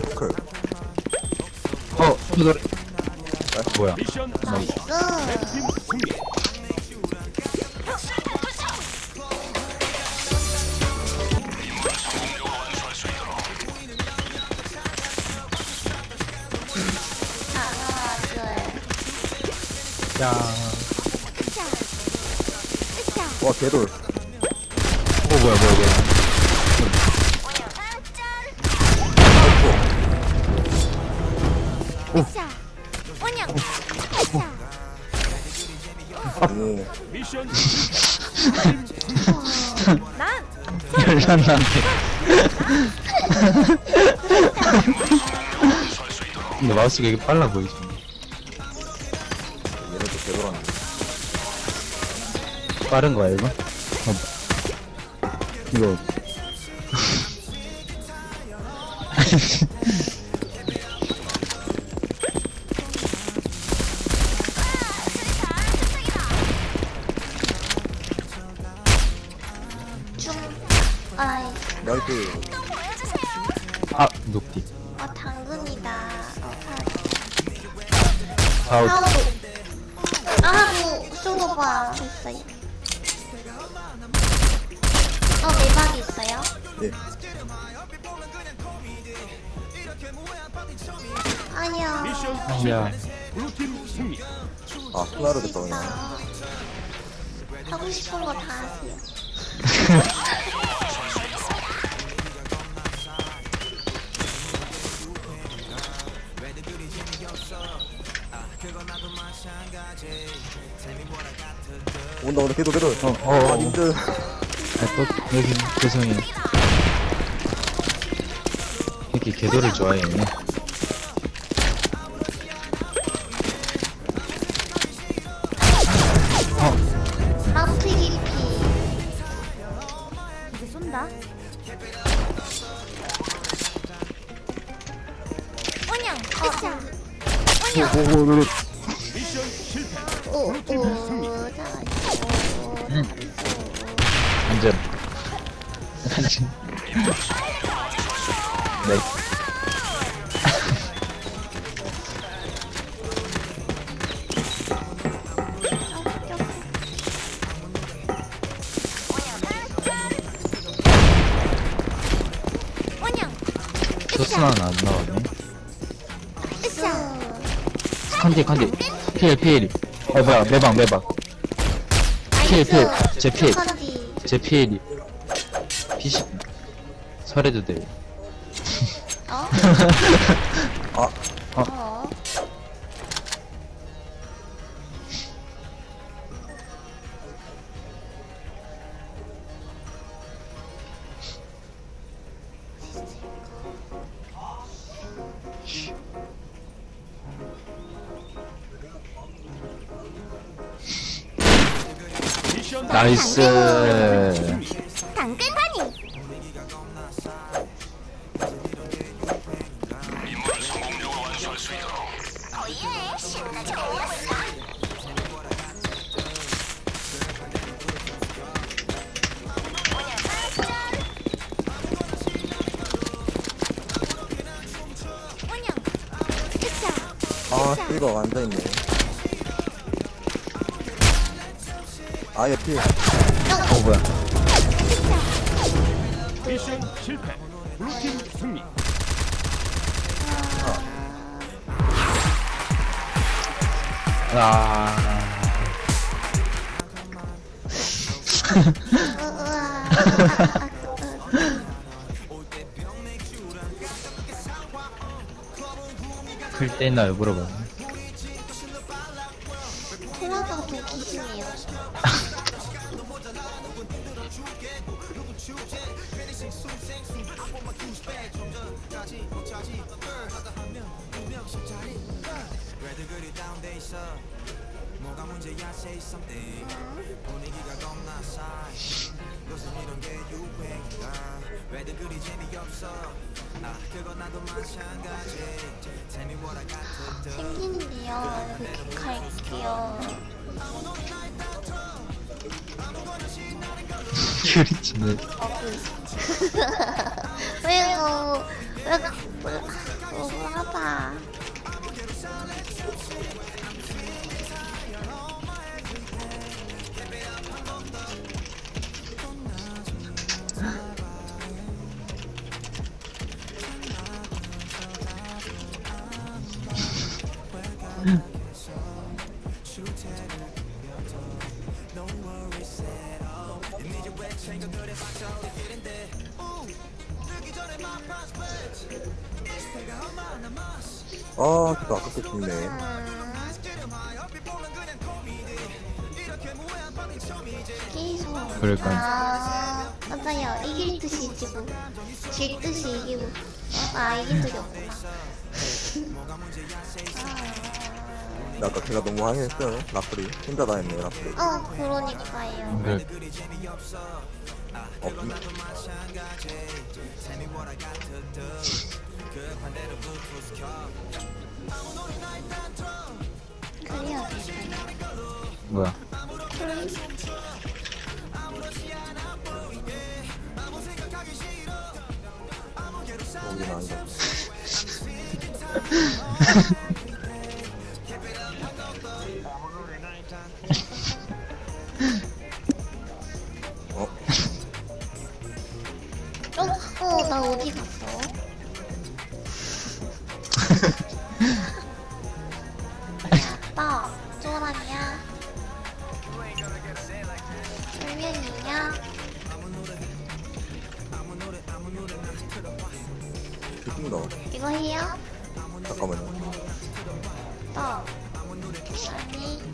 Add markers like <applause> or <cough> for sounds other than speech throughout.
클. 어, 노래. 뭐야? 나이스. 팀 승리. 하나, 둘. 야. 와, 개돌. 어, 뭐야, 뭐야, 뭐야. 오. 난 열난나네. 근데 마우스가 이게 빨라 보이지. 얘네도 개돌하네. 빠른 거야, 이거? 어. 이거. <laughs> 아웃. 아우. 아우 쏘고봐 있어요. 어 내박이 있어요? 예. 아니야. 미션 야. 블루팀 승리. 아, 하나로 됐다, 그냥. 하고 싶은 거 다 하세요. <laughs> 온다, 온다, 개돌, 개돌. 어, 어, 어. 아, 님들. 아, 또, 여기, 죄송해요. 이렇게 개도를 좋아해. 어, 마우트 깊이. 이제 쏜다. 오, 오, 오, 오. 미션 실패. 오, 오, 블루팀 승리. 잘했어. 응. 안전. 안전. 네. 쇼스는 안 나왔네. 으쌰. 컨디, 컨디. 필, 필. 어, 뭐야, 매방, 매방. 필, 필. 제 필. 컨디. 제 필이. 피시. 설해도 돼. 어? 나이스. 당근하니. 원영. 으쌰. 아, 실거 앉아있네. 아예 필. 어, 뭐야. 미션 실패. 블루팀 승리. 아. 클 때나 일부러 봐. 생기는데요. 그렇게 갈게요. 큐리치네. 어, 그. <laughs> 왜요? 으, 너무하다. Take a home on the mask. 아, 진짜 아깝게 죽네. 계속. 그럴까요? 아, 맞아요. 이길 듯이 이기고, 질 듯이 이기고. 아, 이긴 적이 없구나. 나 아까 걔가 너무 항해했어요. 라플이. 혼자 다 했네, 라플이. 어, 그러니까요. 그래. 어, 음, 뭐야? 여기는 <laughs> 아니다.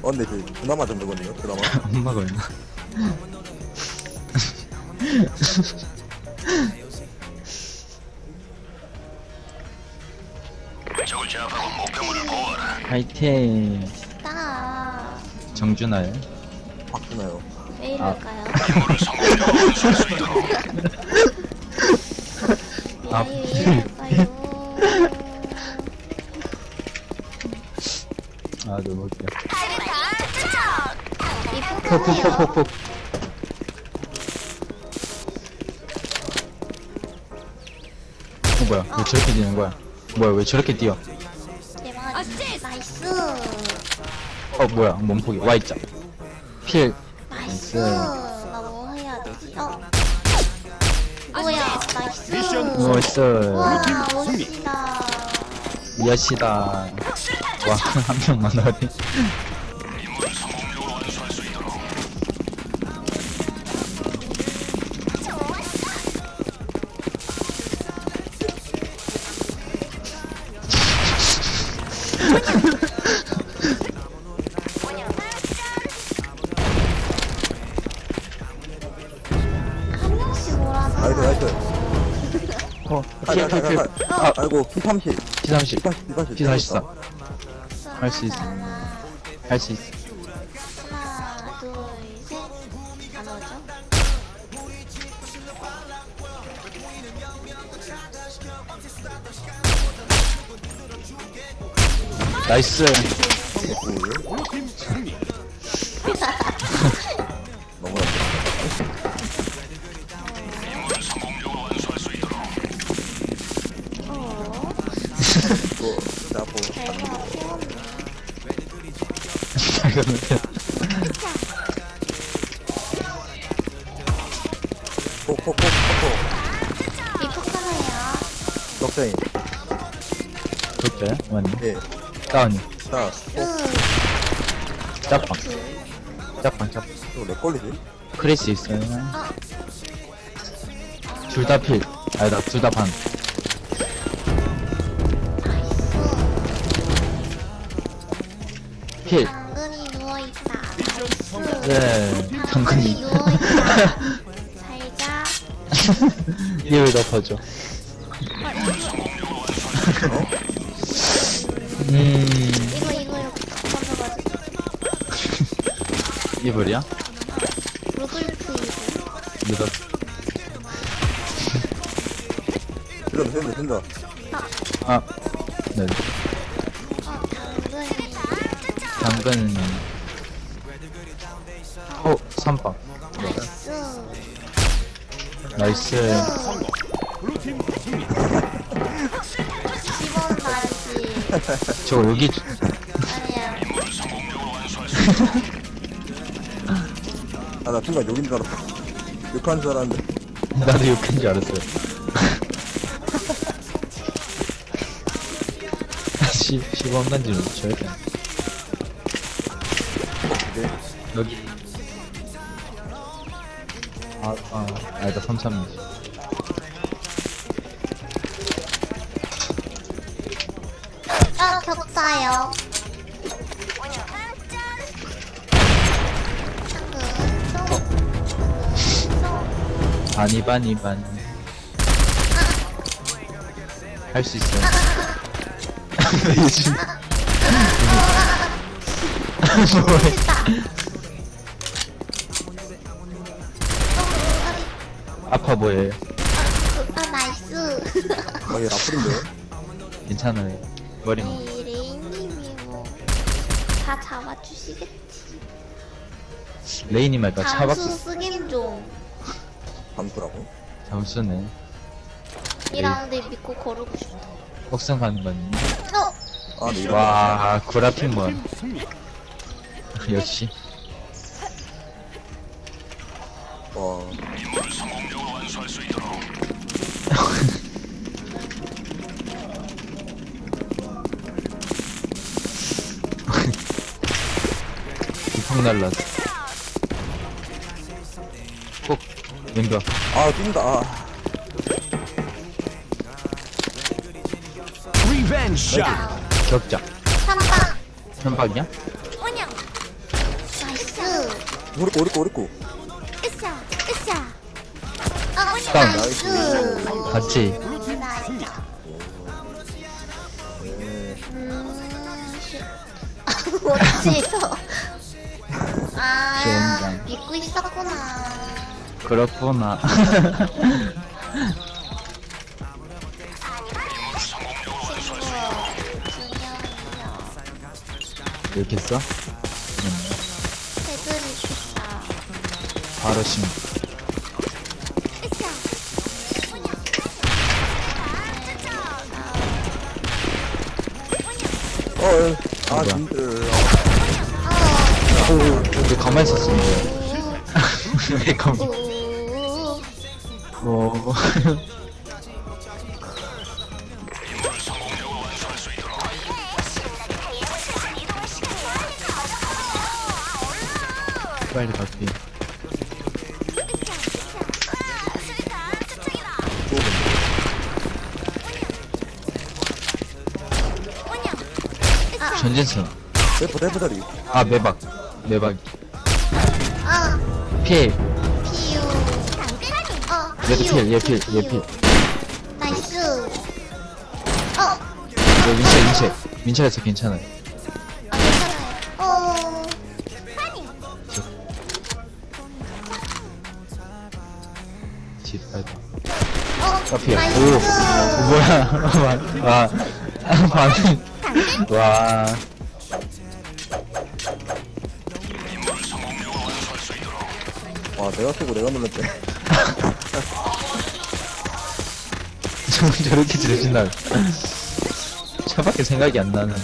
어, 근데 그, 그나마 좀 되거든요, 그나마. <laughs> 엄마가 있나? 화이팅 나 정준아요 박준아요. 왜 이럴까요? 아. 왜 아 너무 웃겨. 폭폭폭폭폭 어 뭐야 왜 저렇게 뛰는 거야 뭐야 왜 저렇게 뛰어 대박. 나이스. 어 뭐야 몸폭이 Y자 필 나이스. 뭐 해야 되지? 어? 뭐야? 나이스. 나이스 와. 멋지다. 여시다 와 한 명만 어디 한 명씩 몰아서. 나이스, 나이스. 어 칼, 칼, 칼. 필필필 아 아이고, P30. P30 P30, P30. P44 할 수 있어. 하나, 할수 있어 하나, 둘, 셋. 안 오죠? 나이스 승리. 다운이 자, 으, 짝방 둘. 짝방 짝방 또내 걸리지? 크리스 있어요 아, 둘다 필 아니다 둘 다반 나이스. 필 당근이 누워있다. 네, 당근이 당근이 누워있다. 잘자. 입을 덮어줘 음 이거, 이거 덮어줘가지고. <laughs> 이불이야? 루돌프 이거. 믿어 된다, 된다, 된다. 아 네. 어, 당근이. 당근 어 삼박 나이스. 나이스 저 여기 아니야. 아, 나 순간 욕인 줄 알았어. 욕한 줄 알았는데. <laughs> 나도 욕한 줄 알았어요. <laughs> 시, 시범 단지는 절대 안 돼. 여기. 아, 아, 아니다, 33이지. 격자요. 바니, 바니, 바니. 할수 있어요. 요즘. <laughs> 뭐해. 아파 보여요. 아, 나이스. 아, 얘 라플인데? 괜찮아요. 레인님이 뭐, 다 잡아주시겠지. 레이님 말까? 차박, 잠수 쓰긴 좀. 밤수라고? 잠수네. 2라운드 믿고 거르고 싶다. 혹성 가는 거 아니야? 어! 아, 근데 이런 와, 구라핑 뭐야. <laughs> 역시. 거. 와. <laughs> 이풍 날랐어. 꼭, 왼벽. 아, 뛴다. 아. 격자. 3방! 현박이야? 원양! 나이스! 오리꼬, 오리꼬, 오리꼬. 으쌰! 으쌰! 어, 다운. 나이스! 같이. 나이스. 네. 음, <laughs> 씨. 어째서? 아, 젠장. 믿고 있었구나. 그렇구나. 친구, 준영이요. 이렇게 써? 음. 바로 심. 어, 예. 아, 뭐야? 가만히 있었으면 <laughs> 왜 가만히. 오, 뭐. 빨리 갈게. 대포, 대포 자리. 아, 매박. 매박. 아, 필. 피유. 어, 얘도 필, 얘 필. 얘 필. 나이스. 어, 너 민채, 민채. 민채에서 괜찮아요. 아, 괜찮아요. 어, 집, 빨리. 어. 나이스. 오, 오, 뭐야. <laughs> 와, 와. 와. 와, 내가 쏘고 내가 놀랐대. <laughs> 저, 저렇게 지르신다. 차밖에 생각이 안 나는.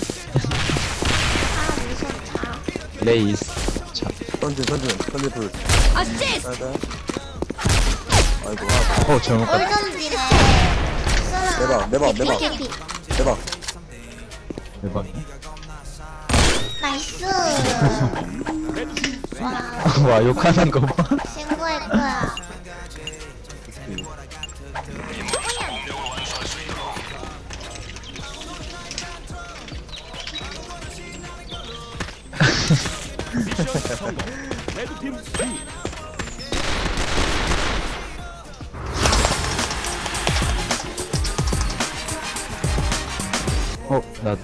레이스. 차. 던진, 던진, 던진 불. 어시스트! 나가. 아이고, 아, 어, 잘못 갔다. 얼던지네. 내봐, 내봐, 내봐. 개피. 대박. 대박. 나이스. <laughs> 와, 와, 욕하는 거 봐. 신고할 거야. 레드팀 승리. 어, 나도.